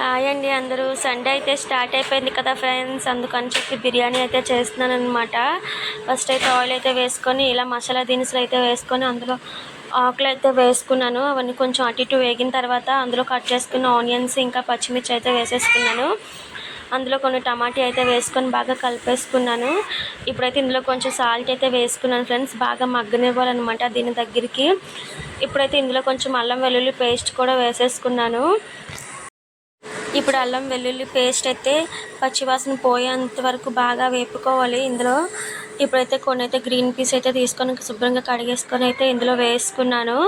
Hi అండి అందరూ. Sunday అయితే స్టార్ట్ అయిపోయింది కదా ఫ్రెండ్స్ అందుకని చెప్పి బిర్యానీ అయితే చేస్తున్నాను అనమాట ఫస్ట్ అయితే ఆయిల్ అయితే వేసుకొని ఇలా మసాలా దినుసులు అయితే వేసుకొని అందులో ఆకులు అయితే వేసుకున్నాను. అవన్నీ కొంచెం అటు ఇటు వేగిన తర్వాత అందులో కట్ చేసుకున్న ఆనియన్స్ ఇంకా పచ్చిమిర్చి అయితే వేసేసుకున్నాను. అందులో కొన్ని టమాటీ అయితే వేసుకొని బాగా కలిపేసుకున్నాను. ఇప్పుడైతే ఇందులో కొంచెం సాల్ట్ అయితే వేసుకున్నాను ఫ్రెండ్స్ బాగా మగ్గనివ్వాలన్నమాట దీని దగ్గరికి. ఇప్పుడైతే ఇందులో కొంచెం అల్లం వెల్లుల్లి పేస్ట్ కూడా వేసేసుకున్నాను. ఇప్పుడు అల్లం వెల్లుల్లి పేస్ట్ అయితే పచ్చివాసన పోయేంత వరకు బాగా వేపుకోవాలి. ఇందులో ఇప్పుడైతే కొన్ని అయితే గ్రీన్ పీస్ అయితే తీసుకొని శుభ్రంగా కడిగేసుకొని అయితే ఇందులో వేసుకున్నాను.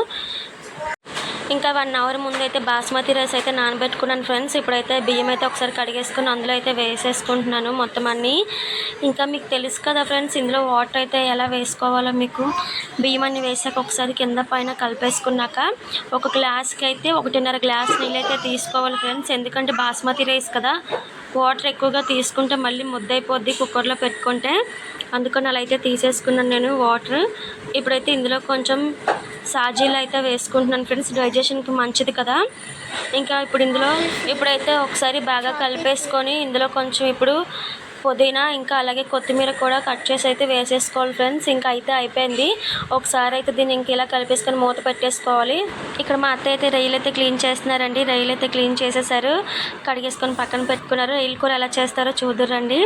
ఇంకా వన్ అవర్ ముందు అయితే బాస్మతి రైస్ అయితే నానబెట్టుకున్నాను ఫ్రెండ్స్. ఇప్పుడైతే బియ్యం అయితే ఒకసారి కడిగేసుకుని అందులో అయితే వేసేసుకుంటున్నాను మొత్తం అన్నీ. ఇంకా మీకు తెలుసు కదా ఫ్రెండ్స్ ఇందులో వాటర్ అయితే ఎలా వేసుకోవాలో మీకు. బియ్యం అన్ని వేసాక ఒకసారి కింద పైన కలిపేసుకున్నాక ఒక గ్లాస్కి అయితే ఒకటిన్నర గ్లాస్ నీళ్ళు అయితే తీసుకోవాలి ఫ్రెండ్స్. ఎందుకంటే బాస్మతి రైస్ కదా. వాటర్ ఎక్కువగా తీసుకుంటే మళ్ళీ ముద్దైపోద్ది కుక్కర్లో పెట్టుకుంటే. అందుకని అలా అయితే తీసేసుకున్నాను నేను వాటర్. ఇప్పుడైతే ఇందులో కొంచెం సాజీలు అయితే వేసుకుంటున్నాను ఫ్రెండ్స్. డైజెషన్కి మంచిది కదా. ఇంకా ఇప్పుడు ఇందులో ఇప్పుడైతే ఒకసారి బాగా కలిపేసుకొని ఇందులో కొంచెం ఇప్పుడు పుదీనా ఇంకా అలాగే కొత్తిమీర కూడా కట్ చేసి అయితే వేసేసుకోవాలి ఫ్రెండ్స్. ఇంకా అయితే అయిపోయింది. ఒకసారి అయితే దీన్ని ఇంక ఇలా కలిపేసుకొని మూత పెట్టేసుకోవాలి. ఇక్కడ మా అత్త అయితే రైలు అయితే క్లీన్ చేస్తున్నారండి. రైలు అయితే క్లీన్ చేసేసారు. కడిగేసుకొని పక్కన పెట్టుకున్నారు. రైలు కూర ఎలా చేస్తారో చూదురండి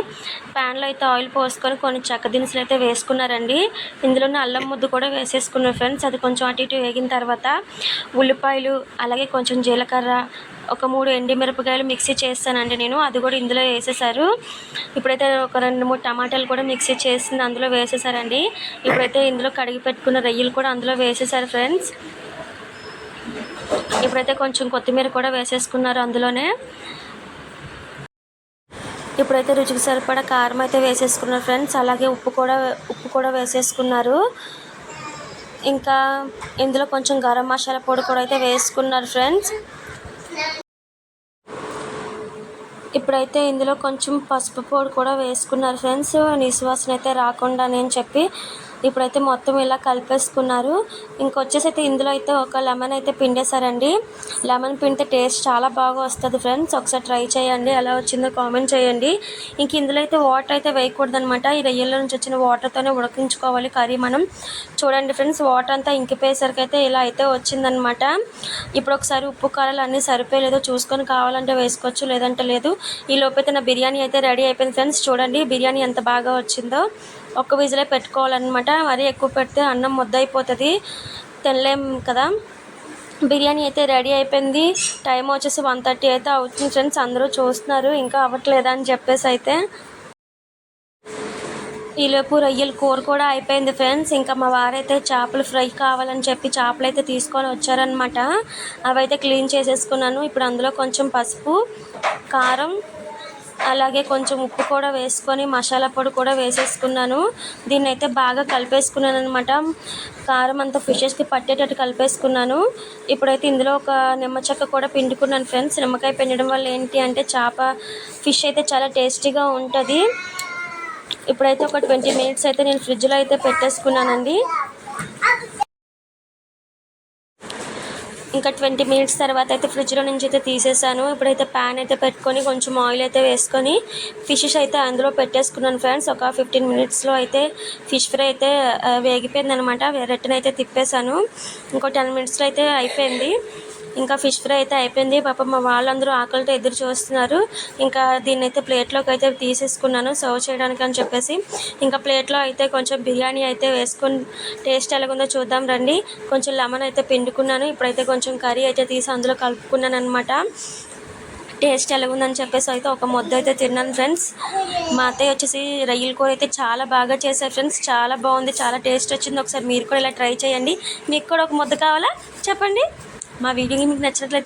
ప్యాన్లో అయితే ఆయిల్ పోసుకొని కొన్ని చెక్క దినుసులు అయితే వేసుకున్నారండి. ఇందులోనే అల్లం ముద్దు కూడా వేసేసుకున్నారు ఫ్రెండ్స్. అది కొంచెం అటు ఇటు వేగిన తర్వాత ఉల్లిపాయలు అలాగే కొంచెం జీలకర్ర ఒక మూడు ఎండిమిరపకాయలు మిక్సీ చేస్తానండి నేను. అది కూడా ఇందులో వేసేసారు. ఇప్పుడైతే ఒక రెండు మూడు టమాటాలు కూడా మిక్సీ చేసింది అందులో వేసేసారండి. ఇప్పుడైతే ఇందులో కడిగి పెట్టుకున్న రొయ్యలు కూడా అందులో వేసేసారు ఫ్రెండ్స్. ఇప్పుడైతే కొంచెం కొత్తిమీర కూడా వేసేసుకున్నారు అందులోనే. ఇప్పుడైతే రుచికి సరిపడా కారం అయితే వేసేసుకున్నారు ఫ్రెండ్స్. అలాగే ఉప్పు కూడా ఉప్పు కూడా వేసేసుకున్నారు. ఇంకా ఇందులో కొంచెం గరం మసాలా పొడి కూడా అయితే వేసుకున్నారు ఫ్రెండ్స్. ఇప్పుడైతే ఇందులో కొంచెం పసుపు పొడి కూడా వేసుకున్నారు ఫ్రెండ్స్. నిశ్వాసన అయితే రాకుండా అని చెప్పి ఇప్పుడైతే మొత్తం ఇలా కలిపేసుకున్నారు. ఇంకొచ్చేసి అయితే ఇందులో అయితే ఒక లెమన్ అయితే పిండేశారండి. లెమన్ పిండితే టేస్ట్ చాలా బాగా వస్తుంది ఫ్రెండ్స్ ఒకసారి ట్రై చేయండి. ఎలా వచ్చిందో కామెంట్ చేయండి. ఇంక ఇందులో అయితే వాటర్ అయితే వేయకూడదు అనమాట ఈ రొయ్యల్లో నుంచి వచ్చిన వాటర్తోనే ఉడికించుకోవాలి కర్రీ మనం. చూడండి ఫ్రెండ్స్ వాటర్ అంతా ఇంకిపోయేసరికి అయితే ఇలా అయితే వచ్చిందనమాట ఇప్పుడు ఒకసారి ఉప్పు కారాలు అన్నీ సరిపోయలేదో చూసుకొని కావాలంటే వేసుకోవచ్చు లేదంటే లేదు. ఈ లోపైతే నా బిర్యానీ అయితే రెడీ అయిపోయింది ఫ్రెండ్స్ చూడండి బిర్యానీ ఎంత బాగా వచ్చిందో. ఒక్క విజిలే పెట్టుకోవాలన్నమాట. మరీ ఎక్కువ పెడితే అన్నం ముద్దయిపోతుంది. తినలేం కదా. బిర్యానీ అయితే రెడీ అయిపోయింది. టైం వచ్చేసి వన్ థర్టీ అయితే అవుతుంది ఫ్రెండ్స్. అందరూ చూస్తున్నారు. ఇంకా అవ్వట్లేదా అని చెప్పేసి అయితే. ఈలోపు రొయ్యల కూర కూడా అయిపోయింది ఫ్రెండ్స్. ఇంకా మా వారైతే చేపలు ఫ్రై కావాలని చెప్పి చేపలు అయితే తీసుకొని వచ్చారనమాట అవైతే క్లీన్ చేసేసుకున్నాను. ఇప్పుడు అందులో కొంచెం పసుపు కారం అలాగే కొంచెం ఉప్పు కూడా వేసుకొని మసాలా పొడి కూడా వేసేసుకున్నాను. దీన్ని అయితే బాగా కలిపేసుకున్నాను అనమాట కారం అంతా ఫిషెస్కి పట్టేటట్టు కలిపేసుకున్నాను. ఇప్పుడైతే ఇందులో ఒక నిమ్మ చెక్క కూడా పిండుకున్నాను ఫ్రెండ్స్ నిమ్మకాయ పిండడం వల్ల ఏంటి అంటే చేప ఫిష్ అయితే చాలా టేస్టీగా ఉంటుంది. ఇప్పుడైతే ఒక ట్వంటీ మినిట్స్ అయితే నేను ఫ్రిడ్జ్లో అయితే పెట్టేసుకున్నానండి. ఇంకా ట్వంటీ మినిట్స్ తర్వాత అయితే ఫ్రిడ్జ్లో నుంచి అయితే తీసేసాను. ఇప్పుడైతే ప్యాన్ అయితే పెట్టుకొని కొంచెం ఆయిల్ అయితే వేసుకొని ఫిషెస్ అయితే అందులో పెట్టేసుకున్నాను ఫ్రెండ్స్. ఒక ఫిఫ్టీన్ మినిట్స్లో అయితే ఫిష్ ఫ్రై అయితే వేగిపోయింది అనమాట రిటర్న్ అయితే తిప్పేశాను. ఇంకో టెన్ మినిట్స్లో అయితే అయిపోయింది. ఇంకా ఫిష్ ఫ్రై అయితే అయిపోయింది. పాప మా వాళ్ళందరూ ఆకలితో ఎదురు చూస్తున్నారు. ఇంకా దీన్ని అయితే ప్లేట్లోకి అయితే తీసేసుకున్నాను. సర్వ్ చేయడానికి అని చెప్పేసి. ఇంకా ప్లేట్లో అయితే కొంచెం బిర్యానీ అయితే వేసుకొని టేస్ట్ ఎలాగుందో చూద్దాం రండి. కొంచెం లెమన్ అయితే పిండుకున్నాను. ఇప్పుడైతే కొంచెం కర్రీ అయితే తీసి అందులో కలుపుకున్నాను అనమాట టేస్ట్ ఎలాగుందని చెప్పేసి అయితే ఒక ముద్ద అయితే తిన్నాను ఫ్రెండ్స్. మా అత్తయ్య వచ్చేసి రొయ్యల కూర అయితే చాలా బాగా చేశారు ఫ్రెండ్స్. చాలా బాగుంది చాలా టేస్ట్ వచ్చింది. ఒకసారి మీరు కూడా ఇలా ట్రై చేయండి. మీకు కూడా ఒక ముద్ద కావాలా? చెప్పండి. మా వీడియో మీకు నచ్చినట్లయితే